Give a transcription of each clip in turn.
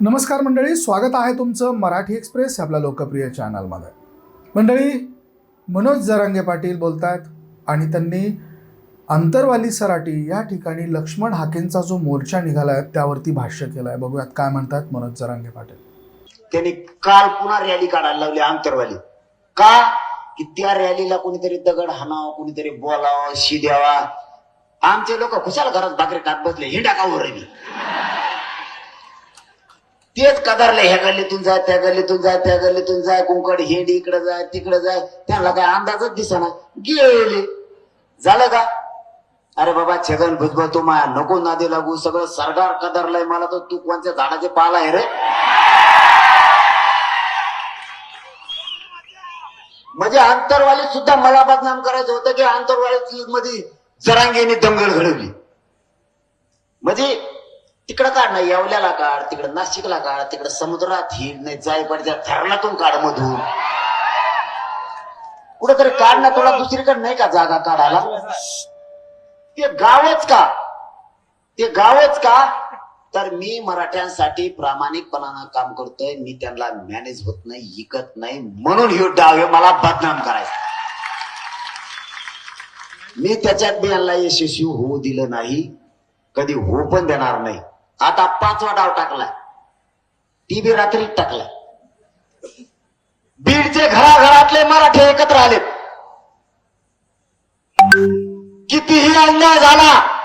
नमस्कार मंडळी स्वागत आहे तुमचं मराठी एक्सप्रेस आपल्या लोकप्रिय चॅनलमध्ये. मंडळी मनोज जरांगे पाटील बोलतायत आणि त्यांनी अंतरवाली सराटी या ठिकाणी लक्ष्मण हाकेंचा जो मोर्चा निघाला आहे त्यावरती भाष्य केलं आहे. बघूयात काय म्हणतात मनोज जरांगे पाटील. त्यांनी काल पुन्हा रॅली काढायला लावली अंतरवाली. का? की त्या रॅलीला कोणीतरी दगड हाणावं कोणीतरी बोलावं शिद्यावा आमचे लोक खुशाल घरात भाकरी खात बसले हिंडा का मी. तेच कदारले ह्या गल्लीतून जाय त्या गल्लीतून जाय त्या गल्लीतून जाय कुंकड हेड इकडे जाय तिकडे जाय त्यांना काय अंदाजच दिसना. गेले. झालं का? अरे बाबा छगन भुजबळ तू माया नको नादी लागू सगळं सरकार कदरलंय मला तर तू कोणत्या झाडाचे पाला आहे रे? म्हणजे आंतरवाली सुद्धा मला बदनाम करायचं होतं की आंतरवाली मध्ये जरांगीने दंगल घडवली. म्हणजे तिकडं काढ ना येवल्याला काढ तिकडं नाशिकला काढ तिकडं समुद्रात ही नाही जाय पडत्या धरणातून काढ मधून. कुठेतरी काढ ना तुला दुसरीकडे नाही का जागा काढायला? ते गावच का? ते गावच का? तर मी मराठ्यांसाठी प्रामाणिकपणानं काम करतोय. मी त्यांना मॅनेज होत नाही इकत नाही. म्हणून हे डाव हे मला बदनाम करायचं. मी त्याच्यात मी यांना यशस्वी होऊ दिलं नाही. कधी हो पण देणार नाही. आता पाचवा डाव टाकला ती बी रात्रीच टाकला बीडचे घराघरातले मराठे एकत्र आले कितीही अन्याय झाला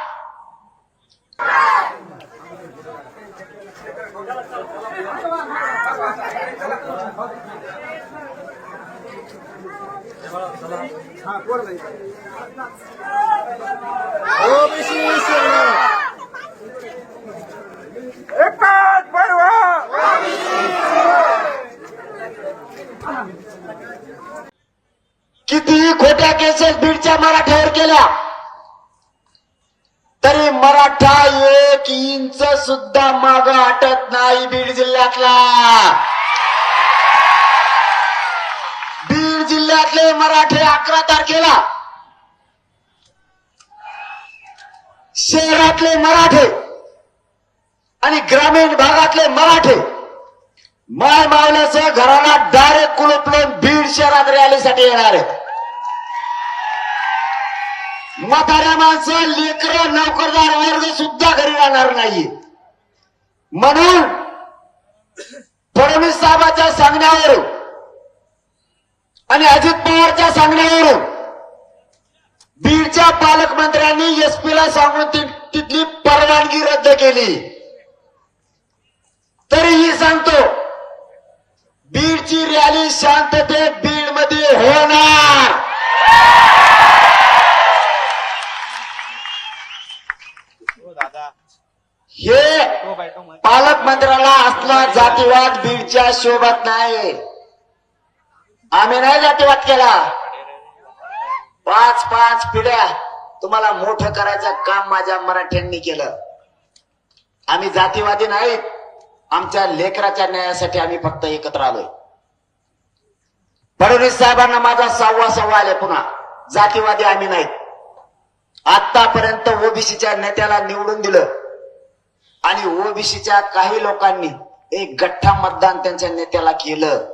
कितीही खोट्या केसेस बीडच्या मराठ्यावर केल्या? तरी मराठा एक इंच सुद्धा माग हटत नाही बीड जिल्ह्यातला. मराठे अकरा तारखेला शहरातले मराठे आणि ग्रामीण भागातले मराठे माय मावल्याचं घराला डायरेक्ट कुलपलून बीड शहरात रॅलीसाठी येणार आहेत. म्हाताऱ्या माणसं लेकर नोकरदार वर्ग सुद्धा घरी राहणार नाही म्हणून फडणवीस साहेबांच्या सांगण्यावर आणि अजित पवारच्या सांगण्यावरून बीडच्या पालकमंत्र्यांनी एसपी ला सांगून तिथली परवानगी रद्द केली. तरीही सांगतो बीडची रॅली शांततेत बीडमध्ये होणार. हे पालकमंत्र्याला असला जातीवाद बीडच्या शोभत नाही आम्ही नाही जातीवाद केला पाच पाच पिढ्या तुम्हाला मोठं करायचं काम माझ्या मराठ्यांनी केलं. आम्ही जातीवादी नाहीत आमच्या लेकराच्या न्यायासाठी आम्ही फक्त एकत्र आलोय. फडणवीस साहेबांना माझा सव्वा सव्वा आले पुन्हा. जातीवादी आम्ही नाहीत आतापर्यंत ओबीसीच्या नेत्याला निवडून दिलं. आणि ओबीसीच्या काही लोकांनी एक गठ्ठा मतदान त्यांच्या नेत्याला केलं.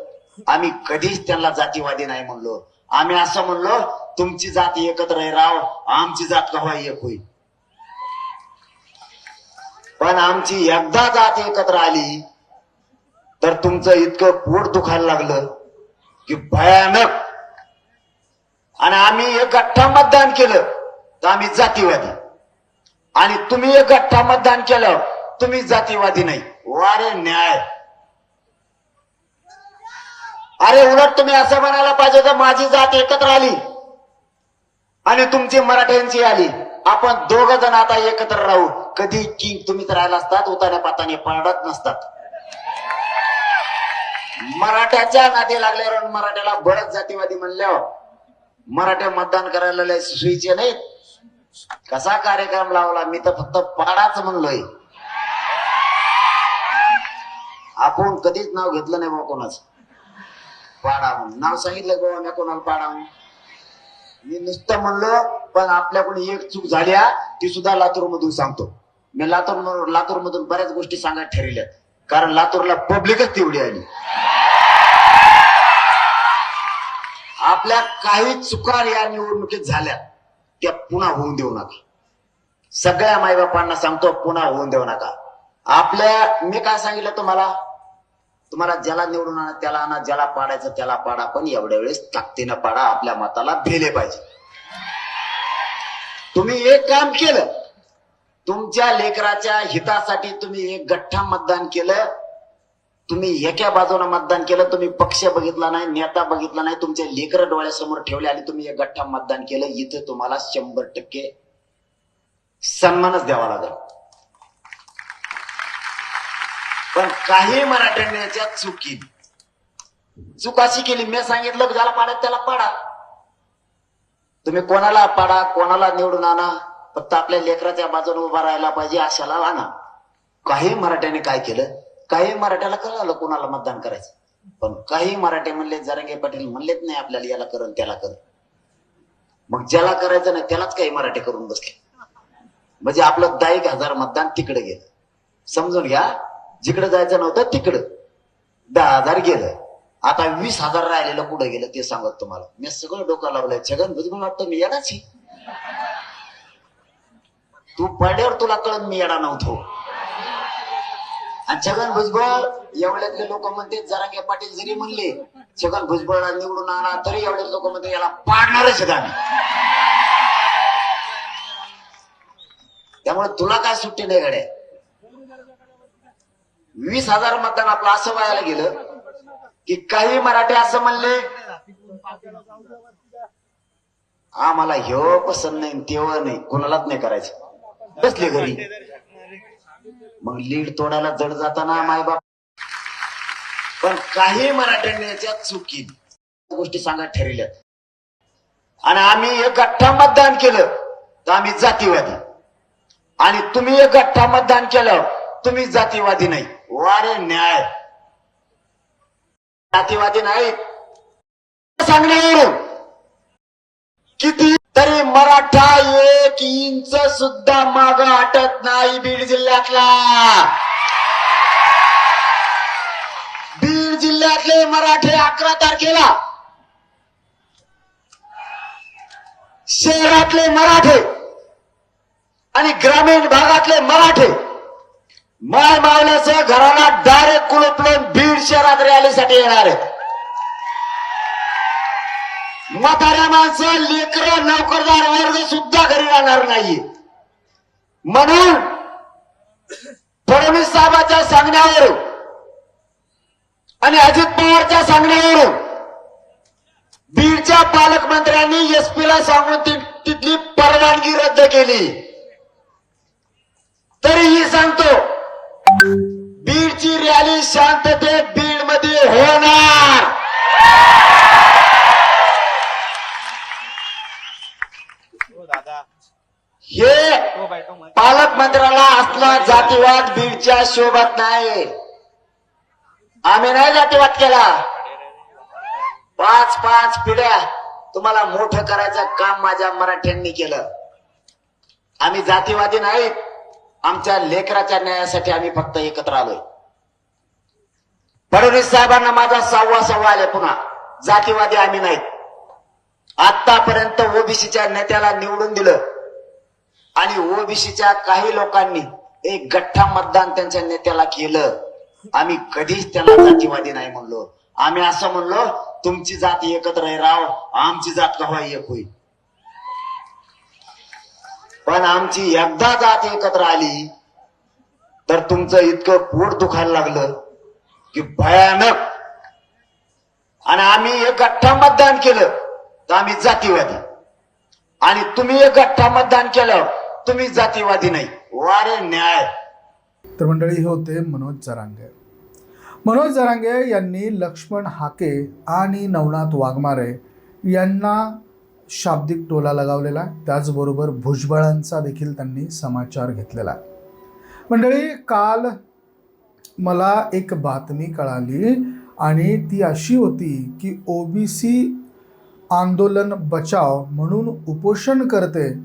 आम्ही कधीच त्यांना जातीवादी नाही म्हणलो. आम्ही असं म्हणलो तुमची जात एकत्र आहे राव आमची जात कव्हा एक होईल? पण आमची एकदा जात एकत्र आली तर तुमचं इतकं पोट दुखायला लागलं की भयानक. आणि आम्ही एक गठ्ठा मतदान केलं तर आम्ही जातीवादी. आणि तुम्ही एक गठ्ठा मतदान केलं तुम्ही जातीवादी नाही. वारे न्याय. अरे उलट तुम्ही असं म्हणायला पाहिजे तर माझी जात एकत्र आली आणि तुमची मराठ्यांची आली आपण दोघ जण आता एकत्र राहू. कधी किंग तुम्हीच राहिला असतात उताने पाताने पडत नसतात. मराठ्याच्या नादी लागल्यावर मराठ्याला बळच जातीवादी म्हणल्यावर मराठे मतदान करायला लय सुईचे नाहीत. कसा कार्यक्रम लावला? मी तर फक्त पाडाच म्हणलोय. आपण कधीच नाव घेतलं नाही बा कोणाचं. पाडा म्हणून नाव सांगितलं गोवा मी कोणाला पाडा म्हणून मी नुसतं म्हणलो पण आपल्याकडून एक चूक झाल्या ती सुद्धा लातूर मधून सांगतो. मी लातूर लातूर मधून बऱ्याच गोष्टी सांगायला ठरवल्या. कारण लातूरला पब्लिकच तेवढी आली. आपल्या काही चुका या निवडणुकीत झाल्या त्या पुन्हा होऊन देऊ नका. सगळ्या माईबापांना सांगतो पुन्हा होऊन देऊ नका. आपल्या मी काय सांगितलं तुम्हाला? तुम्हाला ज्याला निवडून आणा त्याला आणा ज्याला पाडायचं त्याला पाडा पण एवढ्या वेळेस ताकदीनं पाडा आपल्या मताला भेले पाहिजे. तुम्ही एक काम केलं तुमच्या लेकराच्या हितासाठी तुम्ही एक गठ्ठा मतदान केलं तुम्ही एका बाजूने मतदान केलं तुम्ही पक्ष बघितला नाही नेता बघितला नाही तुमचे लेकर डोळ्यासमोर ठेवले आणि तुम्ही एक गठ्ठा मतदान केलं इथं तुम्हाला शंभर टक्के सन्मानच द्यावा लागेल. पण काही मराठ्यांनी याच्यात चूक केली. चूक अशी केली. मी सांगितलं ज्याला पाडा त्याला पाडा. तुम्ही कोणाला पाडा कोणाला निवडून आणा फक्त आपल्या लेकराच्या बाजूने उभा राहायला पाहिजे अशाला आणा. काही मराठ्याने काय केलं? काही मराठ्याला कळालं कोणाला मतदान करायचं. पण काही मराठे म्हणले जरंगे पाटील म्हणलेच नाही आपल्याला याला करण त्याला कर मग ज्याला करायचं नाही त्यालाच काही मराठे करून बसले. म्हणजे आपलं दहा एक हजार मतदान तिकडे गेलं. समजून घ्या जिकडे जायचं नव्हतं तिकडं. दहा हजार गेलं. आता वीस हजार राहिलेलं कुठं गेलं ते सांगत तुम्हाला. मी सगळं डोकं लावलंय. छगन भुजबळ वाटतं मी येणाच तू पडल्यावर तुला कळत मी येणार नव्हतो. आणि छगन भुजबळ एवढ्यातले लोक म्हणते जरांगे पाटील जरी म्हणले छगन भुजबळला निवडून आणा तरी एवढे लोक म्हणते याला पाडणारच आहेत आम्ही. त्यामुळे तुला काय सुट्टी नाही गड्या? वीस हजार मतदान आपलं असं व्हायला गेलं की काही मराठी असं म्हणले आम्हाला ह्यो पसंत नाही तेव्हा नाही कोणालाच नाही करायचं. बसले घरी. मग लीड तोडायला जड जाताना मायबाप. पण काही मराठ्यांनी याच्यात चुकी गोष्टी सांगत ठरवल्यात. आणि आम्ही एक गठ्ठा मतदान केलं तर आम्ही जातीवादी. आणि तुम्ही एक गठ्ठा मतदान केलं तुम्ही जातीवादी नाही. वारे न्याय जातीवादी नाहीत. सांगण्यावरून. किती तरी मराठा एक इंच सुद्धा माग हटत नाही बीड जिल्ह्यातला. बीड जिल्ह्यातले मराठे अकरा तारखेला. शहरातले मराठे आणि ग्रामीण भागातले मराठे माय मावल्याचं घराला डायरेक्ट कुलपलून बीड शहरात रॅलीसाठी येणार आहेत. म्हाताऱ्या माणसं लेकर नोकरदार वर्ग सुद्धा घरी राहणार नाही म्हणून फडणवीस साहेबांच्या सांगण्यावरून आणि अजित पवारच्या सांगण्यावरून बीडच्या पालकमंत्र्यांनी एसपीला सांगून ती- तिथली परवानगी रद्द केली. तरीही सांगतो ची रॅली शांततेत बीडमध्ये होणार. हो हे हो पालकमंत्र्याला असला जातीवाद बीडच्या शोभात नाही. आम्ही नाही जातीवाद केला. पाच पाच पिढ्या तुम्हाला मोठं करायचं काम माझ्या मराठ्यांनी केलं. आम्ही जातीवादी नाहीत. आमच्या लेकराच्या न्यायासाठी आम्ही फक्त एकत्र आलोय. फडणवीस साहेबांना माझा सहावा सव्वा आले पुन्हा. जातीवादी आम्ही नाहीत. आतापर्यंत ओबीसीच्या नेत्याला निवडून दिलं. आणि ओबीसीच्या काही लोकांनी एक गठ्ठा मतदान त्यांच्या नेत्याला केलं. आम्ही कधीच त्याला जातीवादी नाही म्हणलो. आम्ही असं म्हणलो तुमची जात एकत्र आहे राव आमची जात कव्हा एक होईल? पण आमची एकदा जात एकत्र आली तर तुमचं इतकं पोट दुखायला लागलं. की भयानक. आणि आम्ही एक गठ्ठा मतदान केलं तर आम्ही जातीवादी. आणि तुम्ही एक गठ्ठा मतदान केलं तुम्ही जातीवादी नाही. वारे न्याय. तर मंडळी हे होते मनोज जरांगे. मनोज जरांगे यांनी लक्ष्मण हाके आणि नवनाथ वाघमारे यांना शाब्दिक टोला लगावलेला आहे. त्याचबरोबर भुजबळांचा देखील त्यांनी समाचार घेतलेला आहे. मंडळी काल मला एक बातमी कळाली आणि ती अशी होती की ओबीसी आंदोलन बचाव म्हणून उपोषण करते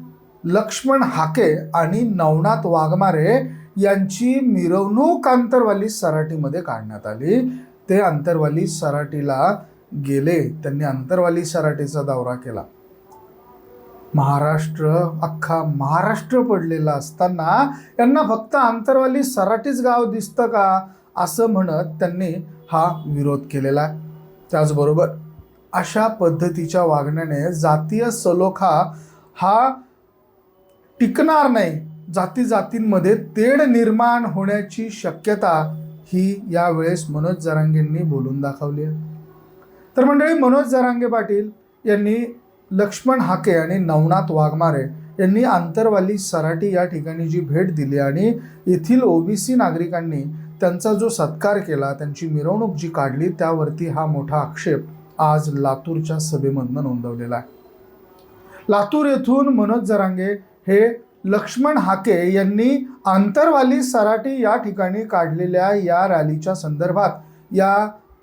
लक्ष्मण हाके आणि नवनाथ वाघमारे यांची मिरवणूक आंतरवाली सराटीमध्ये काढण्यात आली. ते आंतरवाली सराटीला गेले. त्यांनी आंतरवाली सराटीचा दौरा केला. महाराष्ट्र अख्खा महाराष्ट्र पडलेला असताना यांना फक्त आंतरवाली सराटीच गाव दिसतं का? असं म्हणत त्यांनी हा विरोध केलेला आहे. त्याचबरोबर अशा पद्धतीच्या वागण्याने जातीय सलोखा हा टिकणार नाही. जाती जातींमध्ये तेढ निर्माण होण्याची शक्यता ही यावेळेस मनोज जरांगेंनी बोलून दाखवली आहे. तर मंडळी मनोज जरांगे पाटील यांनी लक्ष्मण हाके आणि नवनाथ वाघमारे यांनी आंतरवाली सराटी या ठिकाणी जी भेट दिली आणि येथील ओबीसी नागरिकांनी त्यांचा जो सत्कार केला त्यांची मिरवणूक जी काढली त्यावरती हा मोठा आक्षेप आज लातूरच्या सभेमधनं नोंदवलेला आहे. लातूर येथून मनोज जरांगे हे लक्ष्मण हाके यांनी आंतरवाली सराटी या ठिकाणी काढलेल्या या रॅलीच्या संदर्भात या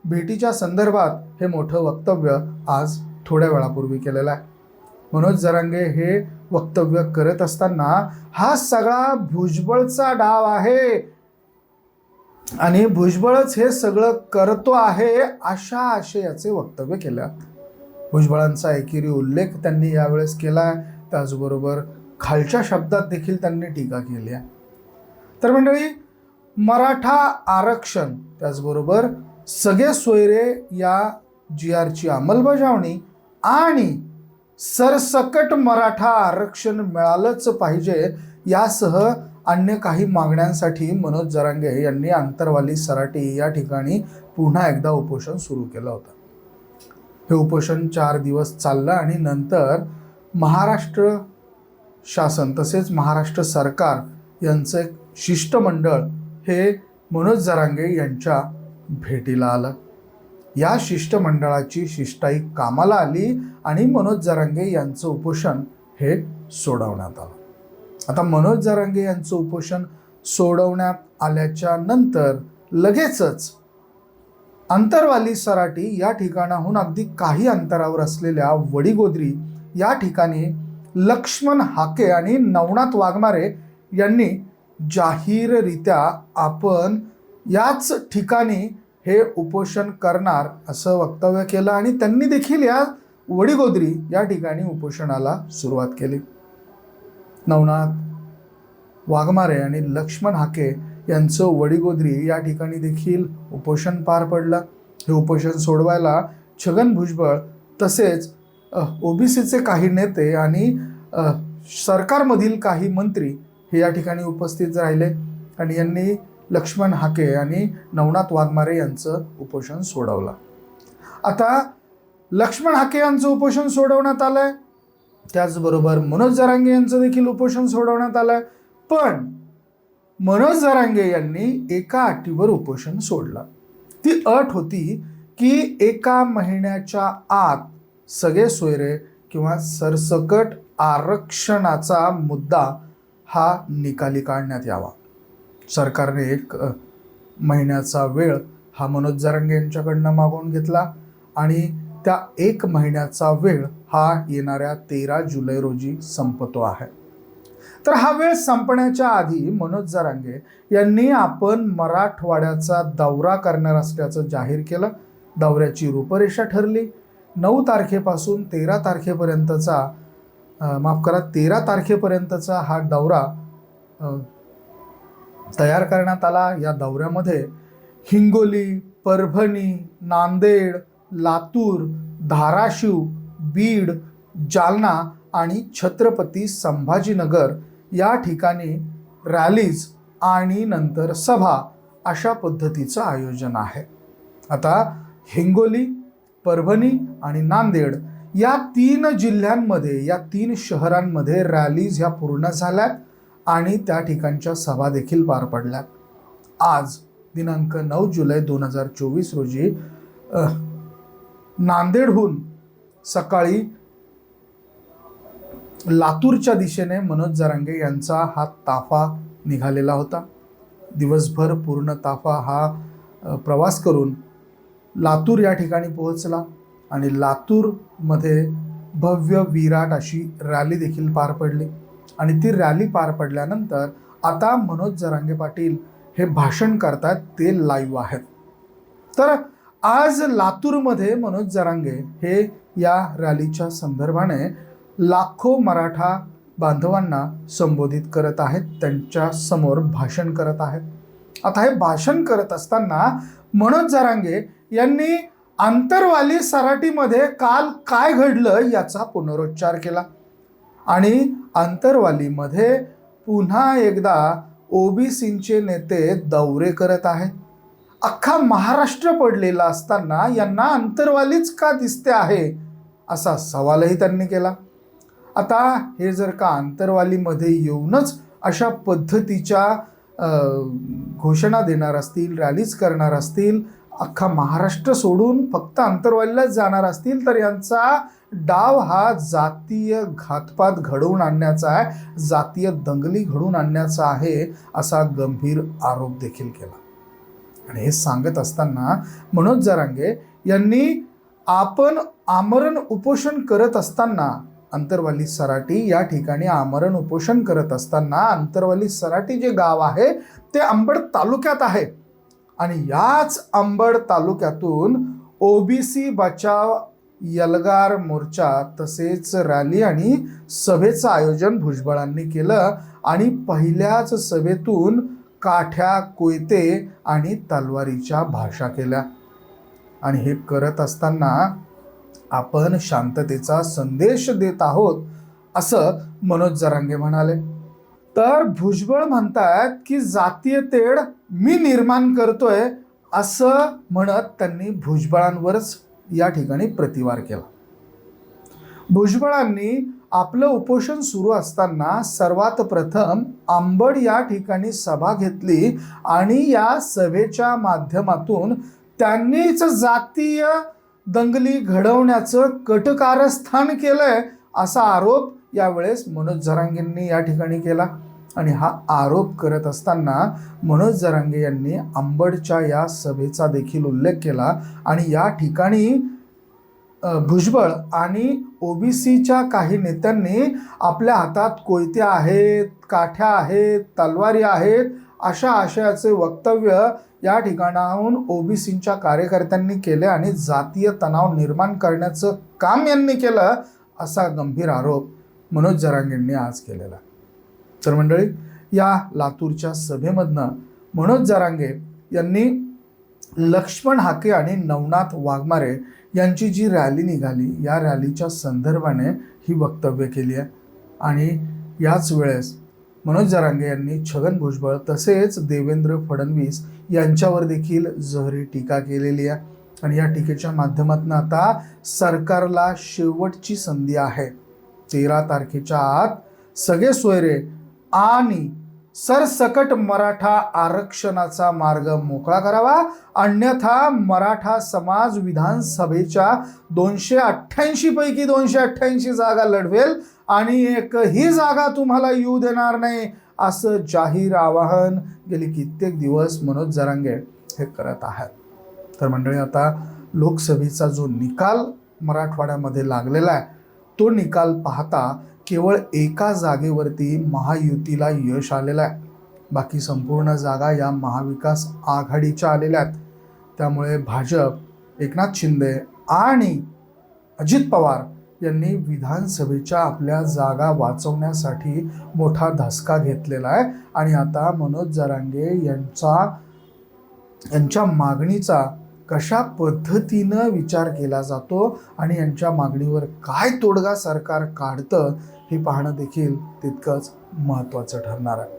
भेटीच्या संदर्भात हे मोठं वक्तव्य आज थोड्या वेळापूर्वी केलेला आहे. मनोज जरांगे हे वक्तव्य करत असताना हा सगळा भुजबळचा डाव आहे. आणि भुजबळच हे सगळं करतो आहे अशा आशयाचे वक्तव्य केलं भुजबळांचा एकेरी उल्लेख त्यांनी यावेळेस केला त्याचबरोबर खालच्या शब्दात देखील त्यांनी टीका केली आहे. तर मंडळी मराठा आरक्षण त्याचबरोबर सगळे सोयरे या जी आरची अंमलबजावणी आणि सरसकट मराठा आरक्षण मिळालंच पाहिजे यासह अन्य काही मागण्यांसाठी मनोज जरांगे यांनी आंतरवाली सराटी या ठिकाणी पुन्हा एकदा उपोषण सुरू केलं होतं. हे उपोषण चार दिवस चाललं आणि नंतर महाराष्ट्र शासन तसेच महाराष्ट्र सरकार यांचं एक शिष्टमंडळ हे मनोज जरांगे यांच्या भेटीला आलं. या शिष्टमंडळाची शिष्टाई कामाला आली आणि मनोज जरांगे यांचं उपोषण हे सोडवण्यात आलं. आता मनोज जरांगे यांचं उपोषण सोडवण्यात आल्याच्यानंतर लगेचच अंतरवाली सराटी या ठिकाणाहून अगदी काही अंतरावर असलेल्या वडीगोद्री या ठिकाणी लक्ष्मण हाके आणि नवनाथ वाघमारे यांनी जाहीररित्या आपण याच ठिकाणी हे उपोषण करणार असं वक्तव्य केलं आणि त्यांनी देखील या वडीगोद्री या ठिकाणी उपोषणाला सुरुवात केली. नवनाथ वाघमारे आणि लक्ष्मण हाके यांचं वडीगोद्री या ठिकाणी देखील उपोषण पार पडलं. हे उपोषण सोडवायला छगन भुजबळ तसेच ओबीसीचे काही नेते आणि सरकारमधील काही मंत्री हे या ठिकाणी उपस्थित राहिले आणि यांनी लक्ष्मण हाके आणि नवनाथ वाघमारे यांचं उपोषण सोडवलं. आता लक्ष्मण हाके यांचं उपोषण सोडवण्यात आलं आहे त्याचबरोबर मनोज जरांगे यांचं देखील उपोषण सोडवण्यात आलं आहे पण मनोज जरांगे यांनी एका अटीवर उपोषण सोडलं. ती अट होती की एका महिन्याच्या आत सगळे सोयरे किंवा सरसकट आरक्षणाचा मुद्दा हा निकाली काढण्यात यावा. सरकारने एक महिन्याचा वेळ हा मनोज जरांगे यांच्याकडनं मागवून घेतला आणि त्या एक महिन्याचा वेळ हा येणाऱ्या तेरा जुलै रोजी संपतो आहे. तर हा वेळ संपण्याच्या आधी मनोज जरांगे यांनी आपण मराठवाड्याचा दौरा करणार असल्याचं जाहीर केलं. दौऱ्याची रूपरेषा ठरली. नऊ तारखेपासून तेरा तारखेपर्यंतचा माफ करा तेरा तारखेपर्यंतचा हा दौरा तयार करण्यात आला. या दौऱ्यामध्ये हिंगोली परभणी नांदेड लातूर धाराशिव बीड जालना आणि छत्रपती संभाजीनगर या ठिकाणी रॅलीज आणि नंतर सभा अशा पद्धतीचं आयोजन आहे. आता हिंगोली परभणी आणि नांदेड या तीन जिल्ह्यांमध्ये या तीन शहरांमध्ये रॅलीज ह्या पूर्ण झाल्यात. आणि त्या ठिकाणच्या सभा देखील पार पडल्या आज दिनांक नऊ जुलै दोन हजार चोवीस रोजी नांदेडहून सकाळी लातूरच्या दिशेने मनोज जरांगे यांचा हा ताफा निघालेला होता. दिवसभर पूर्ण ताफा हा प्रवास करून लातूर या ठिकाणी पोहोचला आणि लातूरमध्ये भव्य विराट अशी रॅली देखील पार पडली. आणि ती रॅली पार पडल्यानंतर आता मनोज जरांगे पाटील हे भाषण करतात ते लाईव्ह आहेत. तर आज लातूरमध्ये मनोज जरांगे हे या रॅलीच्या संदर्भाने लाखो मराठा बांधवांना संबोधित करत आहेत त्यांच्यासमोर भाषण करत आहेत. आता हे भाषण करत असताना मनोज जरांगे यांनी आंतरवाली सराटीमध्ये काल काय घडलं याचा पुनरुच्चार केला. आणि आंतरवालीमध्ये पुन्हा एकदा ओबीसींचे नेते दौरे करत आहेत. अख्खा महाराष्ट्र पडलेला असताना यांना अंतरवालीच का दिसते आहे? असा सवालही त्यांनी केला. आता हे जर का अंतरवालीमध्ये येऊनच अशा पद्धतीच्या घोषणा देणार असतील रॅलीज करणार असतील अख्खा महाराष्ट्र सोडून फक्त अंतरवालीलाच जाणार असतील तर यांचा डाव हा जातीय घातपात घडवून आणण्याचा आहे जातीय दंगली घडवून आणण्याचा आहे असा गंभीर आरोप देखील केला. आणि हे सांगत असताना मनोज जरांगे यांनी आपण आमरण उपोषण करत असताना अंतरवाली सराटी या ठिकाणी आमरण उपोषण करत असताना अंतरवाली सराटी जे गाव आहे ते अंबड तालुक्यात आहे. आणि याच अंबड तालुक्यातून ओबीसी बचाव यलगार मोर्चा तसेच रॅली आणि सभेचं आयोजन भुजबळांनी केलं आणि पहिल्याच सभेतून काठ्या कोयते आणि तलवारीच्या भाषा केल्या. आणि हे करत असताना आपण शांततेचा संदेश देत आहोत असं मनोज जरांगे म्हणाले. तर भुजबळ म्हणतात की जातीय तेढ मी निर्माण करतोय असं म्हणत त्यांनी भुजबळांवरच या ठिकाणी प्रतिवार केला. भुजबळांनी आपलं उपोषण सुरू असताना सर्वात प्रथम आंबड या ठिकाणी सभा घेतली आणि या सभेच्या माध्यमातून त्यांनीच जातीय दंगली घडवण्याचं कटकारस्थान केलंय असा आरोप यावेळेस मनोज झरांगींनी या ठिकाणी केला. आणि हा आरोप करत असताना मनोज जरांगे यांनी आंबडच्या या सभेचा देखील उल्लेख केला आणि या ठिकाणी भुजबळ आणि ओबीसीच्या काही नेत्यांनी आपल्या हातात कोयत्या आहेत काठ्या आहेत तलवारी आहेत अशा आशयाचे वक्तव्य या ठिकाणाहून ओबीसीच्या कार्यकर्त्यांनी केले आणि जातीय तणाव निर्माण करण्याचं काम यांनी केलं असा गंभीर आरोप मनोज जरांगेंनी आज केलेला. तर मंडळी या लातूरच्या सभेमधनं मनोज जारांगे यांनी लक्ष्मण हाके आणि नवनाथ वाघमारे यांची जी रॅली निघाली या रॅलीच्या संदर्भाने ही वक्तव्य केली आहे. आणि याच वेळेस मनोज जारांगे यांनी छगन भुजबळ तसेच देवेंद्र फडणवीस यांच्यावर देखील जहरी टीका केलेली आहे. आणि या टीकेच्या माध्यमातून आता सरकारला शेवटची संधी आहे. तेरा तारखेच्या आत सगळे सोयरे आणि सरसकट मराठा आरक्षणाचा मार्ग मोकळा करावा. अन्यथा मराठा समाज विधानसभेच्या दोनशे अठ्ठ्याऐंशी पैकी दोनशे अठ्ठ्याऐंशी जागा लढवेल आणि एकही जागा तुम्हाला येऊ देणार नाही असं जाहीर आवाहन गेली कित्येक दिवस मनोज जरांगे हे करत आहेत. तर मंडळी आता लोकसभेचा जो निकाल मराठवाड्यामध्ये लागलेला आहे तो निकाल पाहता केवळ एका जागेवरती महायुतीला यश आलेलं आहे. बाकी संपूर्ण जागा या महाविकास आघाडीच्या आलेल्या आहेत. त्यामुळे भाजप एकनाथ शिंदे आणि अजित पवार यांनी विधानसभेच्या आपल्या जागा वाचवण्यासाठी मोठा धसका घेतलेला आहे. आणि आता मनोज जरांगे यांचा यांच्या मागणीचा कशा पद्धतीनं विचार केला जातो आणि यांच्या मागणीवर काय तोडगा सरकार काढतं हे पाहणं देखील तितकंच महत्त्वाचं ठरणार आहे.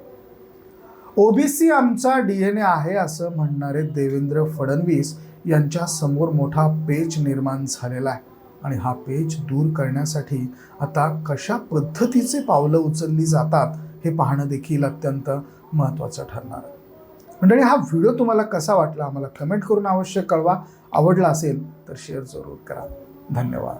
ओबीसी आमचा डी एन ए आहे असं म्हणणारे देवेंद्र फडणवीस यांच्या समोर मोठा पेच निर्माण झालेला आहे. आणि हा पेच दूर करण्यासाठी आता कशा पद्धतीचे पावलं उचलली जातात हे पाहणं देखील अत्यंत महत्त्वाचं ठरणार आहे. मंडळी हा व्हिडिओ तुम्हाला कसा वाटला? आम्हाला कमेंट करून अवश्य कळवा. आवडला असेल तर शेअर जरूर करा. धन्यवाद.